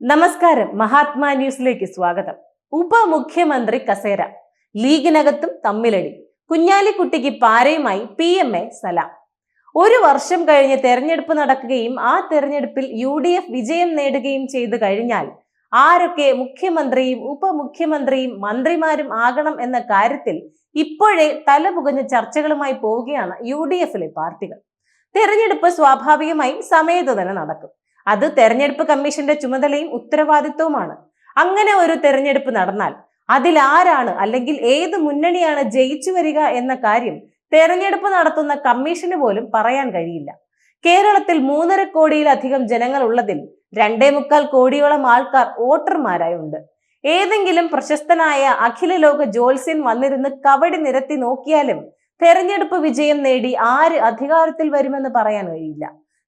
നമസ്കാരം. മഹാത്മാ ന്യൂസിലേക്ക് സ്വാഗതം. ഉപമുഖ്യമന്ത്രി കസേര ലീഗിനകത്തും തമ്മിലടി. കുഞ്ഞാലിക്കുട്ടിക്ക് പാരയുമായി പി എം എ സലാം. ഒരു വർഷം കഴിഞ്ഞ് തെരഞ്ഞെടുപ്പ് നടക്കുകയും ആ തെരഞ്ഞെടുപ്പിൽ യു ഡി എഫ് വിജയം നേടുകയും ചെയ്തു കഴിഞ്ഞാൽ ആരൊക്കെ മുഖ്യമന്ത്രിയും ഉപമുഖ്യമന്ത്രിയും മന്ത്രിമാരും ആകണം എന്ന കാര്യത്തിൽ ഇപ്പോഴേ തലപുകഞ്ഞ ചർച്ചകളുമായി പോവുകയാണ് യു ഡി എഫിലെ പാർട്ടികൾ. തെരഞ്ഞെടുപ്പ് സ്വാഭാവികമായും സമയത്ത് തന്നെ നടക്കും. അത് തെരഞ്ഞെടുപ്പ് കമ്മീഷന്റെ ചുമതലയും ഉത്തരവാദിത്വവുമാണ്. അങ്ങനെ ഒരു തെരഞ്ഞെടുപ്പ് നടന്നാൽ അതിൽ ആരാണ് അല്ലെങ്കിൽ ഏത് മുന്നണിയാണ് ജയിച്ചു വരിക എന്ന കാര്യം തെരഞ്ഞെടുപ്പ് നടത്തുന്ന കമ്മീഷന് പോലും പറയാൻ കഴിയില്ല. കേരളത്തിൽ മൂന്നര കോടിയിലധികം ജനങ്ങൾ ഉള്ളതിൽ രണ്ടേ മുക്കാൽ കോടിയോളം ആൾക്കാർ വോട്ടർമാരായി ഉണ്ട്. ഏതെങ്കിലും പ്രശസ്തനായ അഖില ലോക ജോത്സ്യൻ വന്നിരുന്ന് കവടി നിരത്തി നോക്കിയാലും തെരഞ്ഞെടുപ്പ് വിജയം നേടി ആര് അധികാരത്തിൽ വരുമെന്ന് പറയാൻ കഴിയില്ല.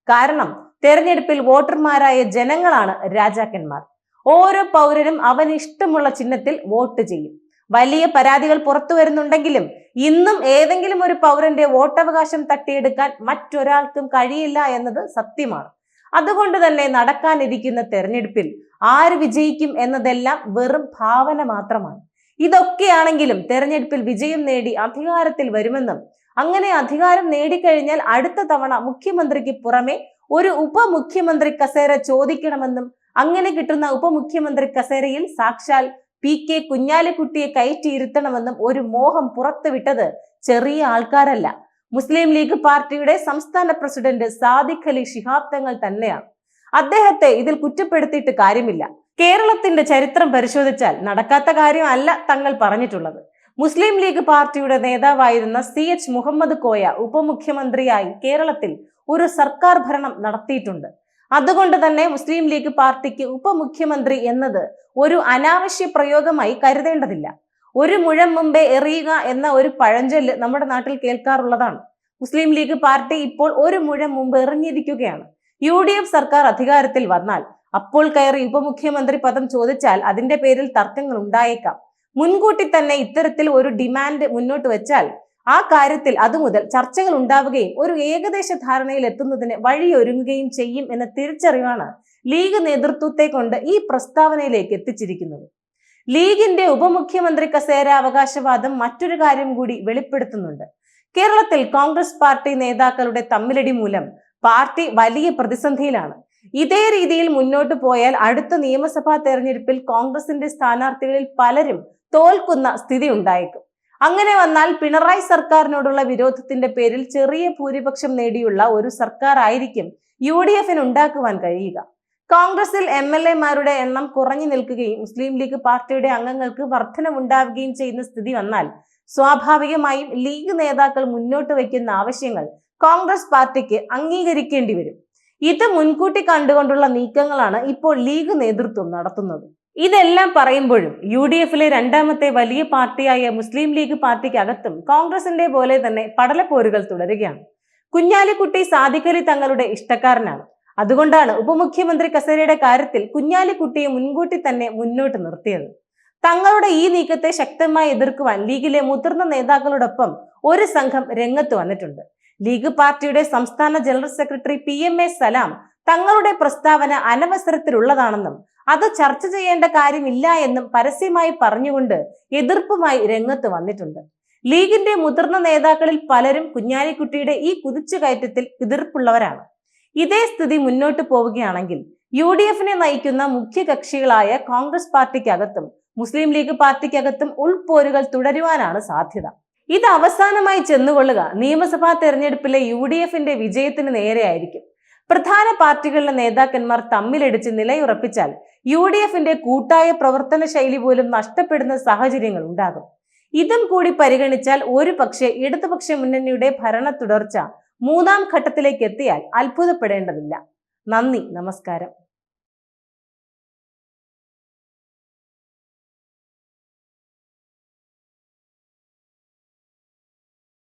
കാരണം തെരഞ്ഞെടുപ്പിൽ വോട്ടർമാരായ ജനങ്ങളാണ് രാജാക്കന്മാർ. ഓരോ പൗരനും അവൻ ഇഷ്ടമുള്ള ചിഹ്നത്തിൽ വോട്ട് ചെയ്യും. വലിയ പരാതികൾ പുറത്തു വരുന്നുണ്ടെങ്കിലും ഇന്നും ഏതെങ്കിലും ഒരു പൗരന്റെ വോട്ടവകാശം തട്ടിയെടുക്കാൻ മറ്റൊരാൾക്കും കഴിയില്ല എന്നത് സത്യമാണ്. അതുകൊണ്ട് തന്നെ നടക്കാനിരിക്കുന്ന തെരഞ്ഞെടുപ്പിൽ ആര് വിജയിക്കും എന്നതെല്ലാം വെറും ഭാവന മാത്രമാണ്. ഇതൊക്കെയാണെങ്കിലും തെരഞ്ഞെടുപ്പിൽ വിജയം നേടി അധികാരത്തിൽ വരുമെന്നും അങ്ങനെ അധികാരം നേടിക്കഴിഞ്ഞാൽ അടുത്ത തവണ മുഖ്യമന്ത്രിക്ക് പുറമെ ഒരു ഉപമുഖ്യമന്ത്രി കസേര ചോദിക്കണമെന്നും അങ്ങനെ കിട്ടുന്ന ഉപമുഖ്യമന്ത്രി കസേരയിൽ സാക്ഷാൽ പി കെ കുഞ്ഞാലിക്കുട്ടിയെ കയറ്റിയിരുത്തണമെന്നും ഒരു മോഹം പുറത്തുവിട്ടത് ചെറിയ ആൾക്കാരല്ല. മുസ്ലിം ലീഗ് പാർട്ടിയുടെ സംസ്ഥാന പ്രസിഡന്റ് സാദിഖ് അലി ശിഹാബ് തങ്ങൾ തന്നെയാണ്. അദ്ദേഹത്തെ ഇതിൽ കുറ്റപ്പെടുത്തിയിട്ട് കാര്യമില്ല. കേരളത്തിന്റെ ചരിത്രം പരിശോധിച്ചാൽ നടക്കാത്ത കാര്യമല്ല തങ്ങൾ പറഞ്ഞിട്ടുള്ളത്. മുസ്ലിം ലീഗ് പാർട്ടിയുടെ നേതാവായിരുന്ന സി എച്ച് മുഹമ്മദ് കോയ ഉപമുഖ്യമന്ത്രിയായി കേരളത്തിൽ ഒരു സർക്കാർ ഭരണം നടത്തിയിട്ടുണ്ട്. അതുകൊണ്ട് തന്നെ മുസ്ലിം ലീഗ് പാർട്ടിക്ക് ഉപമുഖ്യമന്ത്രി എന്നത് ഒരു അനാവശ്യ പ്രയോഗമായി കരുതേണ്ടതില്ല. ഒരു മുഴം മുമ്പേ എറിയുക എന്ന ഒരു പഴഞ്ചൊല്ല് നമ്മുടെ നാട്ടിൽ കേൾക്കാറുള്ളതാണ്. മുസ്ലിം ലീഗ് പാർട്ടി ഇപ്പോൾ ഒരു മുഴം മുമ്പ് എറിഞ്ഞിരിക്കുകയാണ്. യു ഡി എഫ് സർക്കാർ അധികാരത്തിൽ വന്നാൽ അപ്പോൾ കയറി ഉപമുഖ്യമന്ത്രി പദം ചോദിച്ചാൽ അതിന്റെ പേരിൽ തർക്കങ്ങൾ ഉണ്ടായേക്കാം. മുൻകൂട്ടി തന്നെ ഇത്തരത്തിൽ ഒരു ഡിമാൻഡ് മുന്നോട്ട് വെച്ചാൽ ആ കാര്യത്തിൽ അതുമുതൽ ചർച്ചകൾ ഉണ്ടാവുകയും ഒരു ഏകദേശ ധാരണയിൽ എത്തുന്നതിന് വഴിയൊരുങ്ങുകയും ചെയ്യും എന്ന തിരിച്ചറിവാണ് ലീഗ് നേതൃത്വത്തെ കൊണ്ട് ഈ പ്രസ്താവനയിലേക്ക് എത്തിച്ചിരിക്കുന്നത്. ലീഗിന്റെ ഉപമുഖ്യമന്ത്രി കസേര അവകാശവാദം മറ്റൊരു കാര്യം കൂടി വെളിപ്പെടുത്തുന്നുണ്ട്. കേരളത്തിൽ കോൺഗ്രസ് പാർട്ടി നേതാക്കളുടെ തമ്മിലടി മൂലം പാർട്ടി വലിയ പ്രതിസന്ധിയിലാണ്. ഇതേ രീതിയിൽ മുന്നോട്ട് പോയാൽ അടുത്ത നിയമസഭാ തെരഞ്ഞെടുപ്പിൽ കോൺഗ്രസിന്റെ സ്ഥാനാർത്ഥികളിൽ പലരും തോൽക്കുന്ന സ്ഥിതി ഉണ്ടായേക്കും. അങ്ങനെ വന്നാൽ പിണറായി സർക്കാരിനോടുള്ള വിരോധത്തിന്റെ പേരിൽ ചെറിയ ഭൂരിപക്ഷം നേടിയുള്ള ഒരു സർക്കാർ ആയിരിക്കും യു ഡി എഫിന് ഉണ്ടാക്കുവാൻ കഴിയുക. കോൺഗ്രസിൽ എം എൽ എമാരുടെ എണ്ണം കുറഞ്ഞു നിൽക്കുകയും മുസ്ലിം ലീഗ് പാർട്ടിയുടെ അംഗങ്ങൾക്ക് വർധനമുണ്ടാവുകയും ചെയ്യുന്ന സ്ഥിതി വന്നാൽ സ്വാഭാവികമായും ലീഗ് നേതാക്കൾ മുന്നോട്ട് വയ്ക്കുന്ന ആവശ്യങ്ങൾ കോൺഗ്രസ് പാർട്ടിക്ക് അംഗീകരിക്കേണ്ടി വരും. ഇത് മുൻകൂട്ടി കണ്ടുകൊണ്ടുള്ള നീക്കങ്ങളാണ് ഇപ്പോൾ ലീഗ് നേതൃത്വം നടത്തുന്നത്. ഇതെല്ലാം പറയുമ്പോഴും യു ഡി എഫിലെ രണ്ടാമത്തെ വലിയ പാർട്ടിയായ മുസ്ലിം ലീഗ് പാർട്ടിക്കകത്തും കോൺഗ്രസിന്റെ പോലെ തന്നെ പടലപ്പോരുകൾ തുടരുകയാണ്. കുഞ്ഞാലിക്കുട്ടി സാദിഖലി തങ്ങളുടെ ഇഷ്ടക്കാരനാണ്. അതുകൊണ്ടാണ് ഉപമുഖ്യമന്ത്രി കസേരയുടെ കാര്യത്തിൽ കുഞ്ഞാലിക്കുട്ടിയെ മുൻകൂട്ടി തന്നെ മുന്നോട്ട് നിർത്തിയത്. തങ്ങളുടെ ഈ നീക്കത്തെ ശക്തമായി എതിർക്കുവാൻ ലീഗിലെ മുതിർന്ന നേതാക്കളോടൊപ്പം ഒരു സംഘം രംഗത്ത് വന്നിട്ടുണ്ട്. ലീഗ് പാർട്ടിയുടെ സംസ്ഥാന general secretary P M A Salam തങ്ങളുടെ പ്രസ്താവന അനവസരത്തിലുള്ളതാണെന്നും അത് ചർച്ച ചെയ്യേണ്ട കാര്യമില്ല എന്നും പരസ്യമായി പറഞ്ഞുകൊണ്ട് എതിർപ്പുമായി രംഗത്ത് വന്നിട്ടുണ്ട്. ലീഗിന്റെ മുതിർന്ന നേതാക്കളിൽ പലരും കുഞ്ഞാലിക്കുട്ടിയുടെ ഈ കുതിച്ചുകയറ്റത്തിൽ എതിർപ്പുള്ളവരാണ്. ഇതേ സ്ഥിതി മുന്നോട്ട് പോവുകയാണെങ്കിൽ യു ഡി എഫിനെ നയിക്കുന്ന മുഖ്യ കക്ഷികളായ കോൺഗ്രസ് പാർട്ടിക്കകത്തും മുസ്ലിം ലീഗ് പാർട്ടിക്കകത്തും ഉൾപോരുകൾ തുടരുവാനാണ് സാധ്യത. ഇത് അവസാനമായി ചെന്നുകൊള്ളുക നിയമസഭാ തെരഞ്ഞെടുപ്പിലെ യു ഡി എഫിന്റെ വിജയത്തിന് നേരെയായിരിക്കും. പ്രധാന പാർട്ടികളിലെ നേതാക്കന്മാർ തമ്മിലടിച്ച് നിലയുറപ്പിച്ചാൽ യു ഡി എഫിന്റെ കൂട്ടായ പ്രവർത്തന ശൈലി പോലും നഷ്ടപ്പെടുന്ന സാഹചര്യങ്ങൾ ഉണ്ടാകും. ഇതും കൂടി പരിഗണിച്ചാൽ ഒരു പക്ഷേ ഇടതുപക്ഷ മുന്നണിയുടെ ഭരണ തുടർച്ച മൂന്നാം ഘട്ടത്തിലേക്ക് എത്തിയാൽ അത്ഭുതപ്പെടേണ്ടതില്ല. നന്ദി നമസ്കാരം.